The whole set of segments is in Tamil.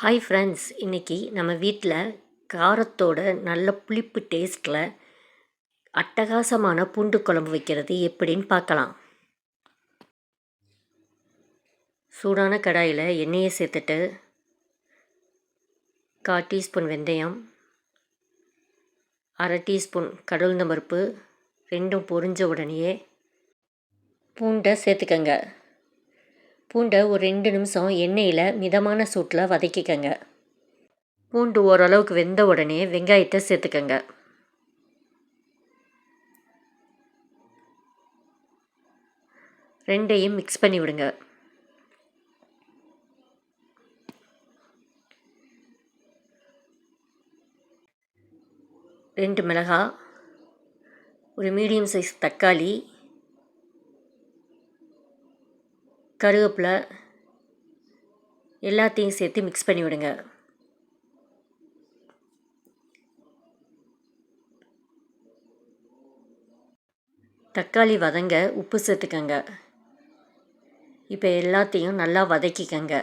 ஹாய் ஃப்ரெண்ட்ஸ் இன்றைக்கி நம்ம வீட்டில் காரத்தோட நல்ல புளிப்பு டேஸ்ட்டில் அட்டகாசமான பூண்டு குழம்பு வைக்கிறது எப்படின்னு பார்க்கலாம். சூடான கடாயில் எண்ணெயை சேர்த்துட்டு கால் டீஸ்பூன் வெந்தயம் அரை டீஸ்பூன் கடல் பருப்பு ரெண்டும் பொரிஞ்ச உடனேயே பூண்டை சேர்த்துக்கங்க. பூண்டை ஒரு ரெண்டு நிமிஷம் எண்ணெயில் மிதமான சூட்டில் வதக்கிக்கங்க. பூண்டு ஓரளவுக்கு வெந்த உடனே வெங்காயத்தை சேர்த்துக்கங்க. ரெண்டையும் மிக்ஸ் பண்ணி விடுங்க. ரெண்டு மிளகாய் ஒரு மீடியம் சைஸ் தக்காளி கருவேப்பிலை எல்லாத்தையும் சேர்த்து மிக்ஸ் பண்ணி விடுங்க தக்காளி வதங்க உப்பு சேர்த்துக்கங்க. இப்போ எல்லாத்தையும் நல்லா வதக்கிக்கங்க.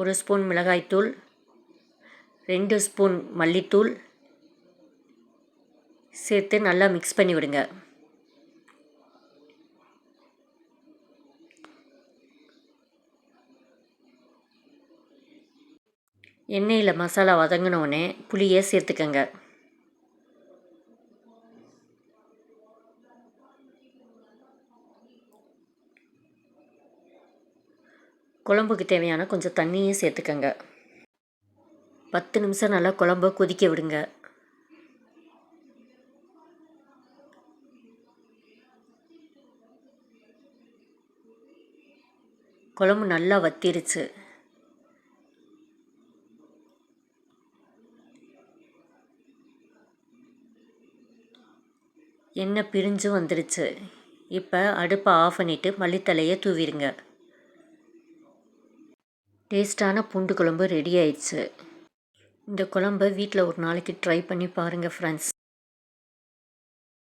ஒரு ஸ்பூன் மிளகாய்த்தூள் ரெண்டு ஸ்பூன் மல்லித்தூள் சேர்த்து நல்லா மிக்ஸ் பண்ணி விடுங்க. எண்ணெயில் மசாலா வதங்கினோடனே புளியை சேர்த்துக்கங்க. குழம்புக்கு தேவையான கொஞ்சம் தண்ணியும் சேர்த்துக்கங்க. பத்து நிமிஷம் நல்லா குழம்ப கொதிக்க விடுங்க. குழம்பு நல்லா வத்திருச்சு. எண்ணெய் பிரிஞ்சு வந்துருச்சு. இப்போ அடுப்பை ஆஃப் பண்ணிவிட்டு மல்லித்தலையை தூவிடுங்க டேஸ்டான பூண்டு குழம்பு ரெடி ஆயிடுச்சு. இந்த குழம்பை வீட்டில் ஒரு நாளைக்கு ட்ரை பண்ணி பாருங்கள் ஃப்ரெண்ட்ஸ்